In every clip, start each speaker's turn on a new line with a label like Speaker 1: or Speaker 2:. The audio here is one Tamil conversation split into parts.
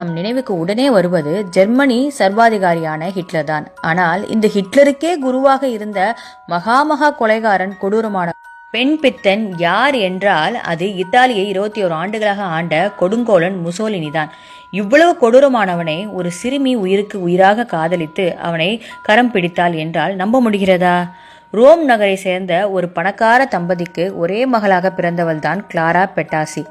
Speaker 1: நம் நினைவுக்கு உடனே வருவது ஜெர்மனி சர்வாதிகாரியான ஹிட்லர் தான். ஆனால் இந்த ஹிட்லருக்கே குருவாக இருந்த மகாமகா கொலைகாரன் கொடூரமான பெண் பித்தன் யார் என்றால் அது இத்தாலியை இருபத்தி ஓரு ஆண்டுகளாக ஆண்ட கொடுங்கோலன் முசோலினி தான். இவ்வளவு கொடூரமானவனை ஒரு சிறுமி உயிருக்கு உயிராக காதலித்து அவனை கரம் பிடித்தாள் என்றால் நம்ப முடிகிறதா? ரோம் நகரை சேர்ந்த ஒரு பணக்கார தம்பதிக்கு ஒரே மகளாக பிறந்தவள்தான் கிளாரா பெட்டாசி.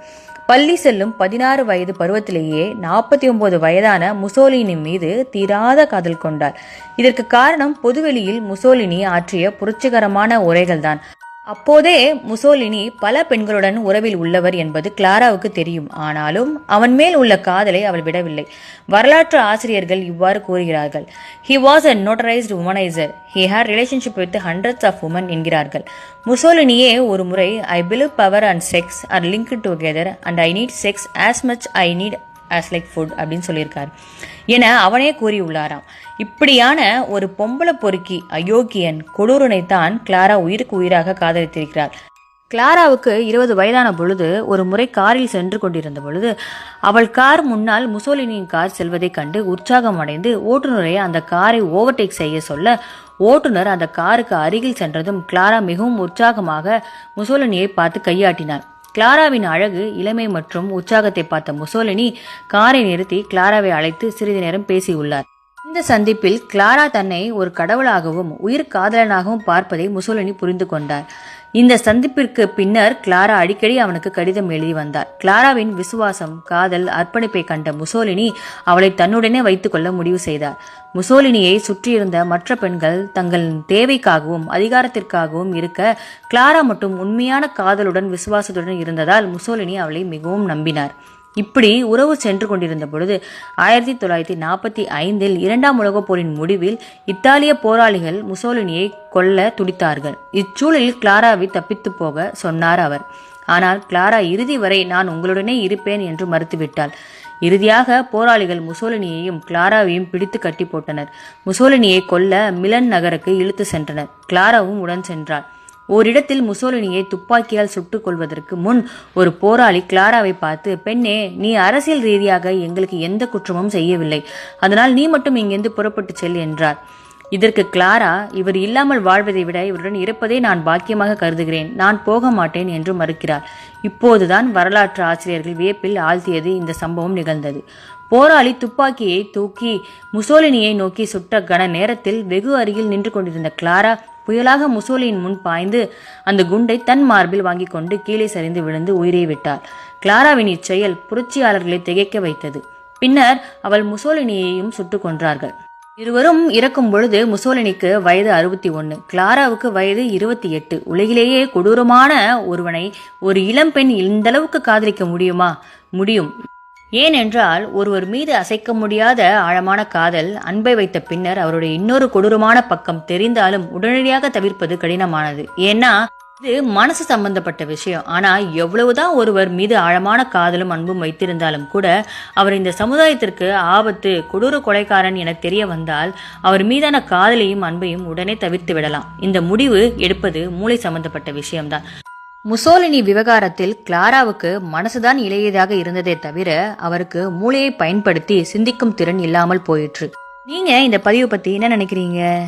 Speaker 1: பள்ளி செல்லும் பதினாறு வயது பருவத்திலேயே நாற்பத்தி ஒன்பது வயதான முசோலினி மீது தீராத காதல் கொண்டார். இதற்கு காரணம் பொதுவெளியில் முசோலினி ஆற்றிய புரட்சிகரமான உரைகள்தான். அப்போதே முசோலினி பல பெண்களுடன் உறவில் உள்ளவர் என்பது கிளாராவுக்கு தெரியும். ஆனாலும் அவன் மேல் உள்ள காதலை அவள் விடவில்லை. வரலாற்று ஆசிரியர்கள் இவ்வாறு கூறுகிறார்கள். He was a notorious womaniser he had relationship with hundreds of women என்கிறார்கள். முசோலினியே ஒரு முறை I believe power and sex are link together and I need sex as much I need as like food அப்படின்னு சொல்லியிருக்காரு. என அவனே கூறியுள்ளாராம். இப்படியான ஒரு பொம்பளை பொறுக்கி அயோக்கியன் கொடூரனைத்தான் கிளாரா உயிருக்கு உயிராக காதலித்திருக்கிறார் கிளாராவுக்கு இருபது வயதான பொழுது ஒரு முறை காரில் சென்று கொண்டிருந்த பொழுது அவள் கார் முன்னால் முசோலினியின் கார் செல்வதைக் கண்டு உற்சாகம் அடைந்து ஓட்டுநரை அந்த காரை ஓவர்டேக் செய்ய சொல்ல ஓட்டுநர் அந்த காருக்கு அருகில் சென்றதும் கிளாரா மிகவும் உற்சாகமாக முசோலினியை பார்த்து கையாட்டினார். கிளாராவின் அழகு இளமை மற்றும் உற்சாகத்தை பார்த்த முசோலினி காரை நிறுத்தி கிளாராவை அழைத்து சிறிது நேரம் பேசியுள்ளார். இந்த சந்திப்பில் கிளாரா தன்னை ஒரு கடவுளாகவும் உயிர் காதலனாகவும் பார்ப்பதை முசோலினி புரிந்து கொண்டார். இந்த சந்திப்பிற்கு பின்னர் கிளாரா அடிக்கடி அவனுக்கு கடிதம் எழுதி வந்தார். கிளாராவின் விசுவாசம் காதல் அர்ப்பணிப்பை கண்ட முசோலினி அவளை தன்னுடனே வைத்துக்கொள்ள முடிவு செய்தார். முசோலினியை சுற்றியிருந்த மற்ற பெண்கள் தங்கள் தேவைக்காகவும் அதிகாரத்திற்காகவும் இருக்க கிளாரா மட்டும் உண்மையான காதலுடன் விசுவாசத்துடன் இருந்ததால் முசோலினி அவளை மிகவும் நம்பினார். இப்படி உறவு சென்று கொண்டிருந்த பொழுது ஆயிரத்தி தொள்ளாயிரத்தி நாற்பத்தி ஐந்தில் இரண்டாம் உலகப் போரின் முடிவில் இத்தாலிய போராளிகள் முசோலினியை கொல்ல துடித்தார்கள். இச்சூழலில் கிளாராவை தப்பித்து போக சொன்னார் அவர். ஆனால் கிளாரா இறுதி வரை நான் உங்களுடனே இருப்பேன் என்று மறுத்துவிட்டாள். இறுதியாக போராளிகள் முசோலினியையும் கிளாராவையும் பிடித்து கட்டி போட்டனர். முசோலினியை கொல்ல மிலன் நகருக்கு இழுத்து சென்றனர். கிளாராவும் உடன் சென்றாள். ஓரிடத்தில் முசோலினியை துப்பாக்கியால் சுட்டுக் கொள்வதற்கு முன் ஒரு போராளி கிளாராவை பார்த்து பெண்ணே நீ அரசியல் ரீதியாக எங்களுக்கு எந்த குற்றமும் செய்யவில்லை. அதனால் நீ மட்டும் இங்கிருந்து புறப்பட்டு செல் என்றார். இதற்கு கிளாரா இவர் இல்லாமல் வாழ்வதை விட இவருடன் இருப்பதே நான் பாக்கியமாக கருதுகிறேன். நான் போக மாட்டேன் என்று மறுக்கிறார். இப்போதுதான் வரலாற்று ஆசிரியர்கள் வியப்பில் ஆழ்த்தியது இந்த சம்பவம் நிகழ்ந்தது. போராளி துப்பாக்கியை தூக்கி முசோலினியை நோக்கி சுட்ட கன நேரத்தில் வெகு அருகில் நின்று கொண்டிருந்த கிளாரா புயலாக முசோலியின் முன் பாய்ந்து அந்த குண்டை தன் மார்பில் வாங்கிக் கொண்டு கீழே சரிந்து விழுந்து உயிரை விட்டார் கிளாராவின் இச்செயல் புரட்சியாளர்களை திகைக்க வைத்தது. பின்னர் அவள் முசோலினியையும் சுட்டுக் கொன்றார்கள். இருவரும் இறக்கும் பொழுது முசோலினிக்கு வயது அறுபத்தி ஒன்று கிளாராவுக்கு வயது இருபத்தி எட்டு. உலகிலேயே கொடூரமான ஒருவனை ஒரு இளம்பெண் இந்தளவுக்கு காதலிக்க முடியுமா? முடியும். ஏனென்றால் ஒருவர் மீது அசைக்க முடியாத ஆழமான காதல் அன்பை வைத்த பின்னர் அவருடைய இன்னொரு கொடூரமான பக்கம் தெரிந்தாலும் உடனடியாக தவிர்ப்பது கடினமானது. ஏன்னா இது மனசு சம்பந்தப்பட்ட விஷயம். ஆனா எவ்வளவுதான் ஒருவர் மீது ஆழமான காதலும் அன்பும் வைத்திருந்தாலும் கூட அவர் இந்த சமுதாயத்திற்கு ஆபத்து கொடூர கொலைக்காரன் என தெரிய வந்தால் அவர் மீதான காதலையும் அன்பையும் உடனே தவிர்த்து விடலாம். இந்த முடிவு எடுப்பது மூளை சம்பந்தப்பட்ட விஷயம்தான். முசோலினி விவகாரத்தில் கிளாராவுக்கு மனசுதான் இளையதாக இருந்ததே தவிர அவருக்கு மூளையை பயன்படுத்தி சிந்திக்கும் திறன் இல்லாமல் போயிற்று. நீங்க இந்த பதிவு பத்தி என்ன நினைக்கிறீங்க?